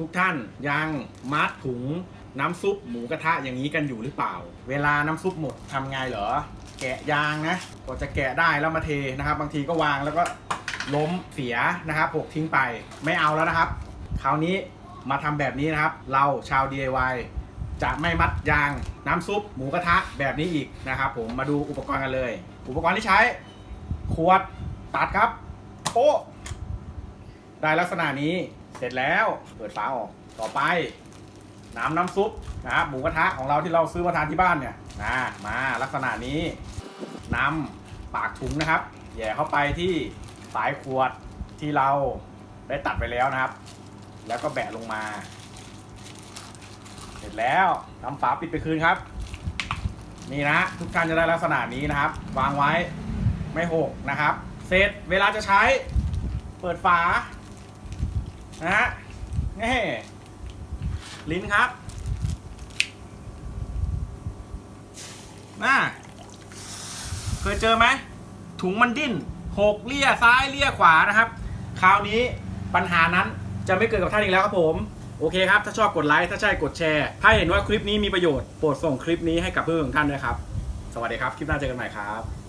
ทุกท่านยังมัดถุงน้ำซุปหมูกระทะอย่างนี้กันอยู่หรือเปล่า เวลาน้ำซุปหมดทำไงเหรอ แกะยางนะกว่าจะแกะได้แล้วมาเทนะครับ บางทีก็วางแล้วก็ล้มเสียนะครับหกทิ้งไปไม่เอาแล้วนะครับ คราวนี้มาทำแบบนี้นะครับ เราชาว DIY จะไม่มัดยางน้ำซุปหมูกระทะแบบนี้อีกนะครับผมมาดูอุปกรณ์กันเลย อุปกรณ์ที่ใช้ ขวดตัดครับโป๊ะได้ลักษณะนี้ เสร็จแล้วเปิดฝาออกต่อไป น้ำน้ำซุปนะครับหมูกระทะของเราที่เราซื้อมาทานที่บ้านเนี่ยนะมาลักษณะนี้นำปากถุงนะครับแย่เข้าไปที่สายขวดที่เราได้ตัดไปแล้วนะครับ แล้วก็แบะลงมา เสร็จแล้วนำฝาปิดไปคืนครับ นี่นะทุกท่านจะได้ลักษณะนี้นะครับ วางไว้ไม่หกนะครับ เสร็จเวลาจะใช้เปิดฝา นะฮะนี่ลิ้นครับน่าเคยเจอไหมถุงมันดิ้นหกเลี่ยซ้ายเลี่ยขวานะครับ คราวนี้ปัญหานั้นจะไม่เกิดกับท่านอีกแล้วครับผม โอเคครับ ถ้าชอบกดไลค์ ถ้าใช่กดแชร์ ถ้าเห็นว่าคลิปนี้มีประโยชน์ โปรดส่งคลิปนี้ให้กับเพื่อนของท่านด้วยครับ สวัสดีครับ คลิปหน้าเจอกันใหม่ครับ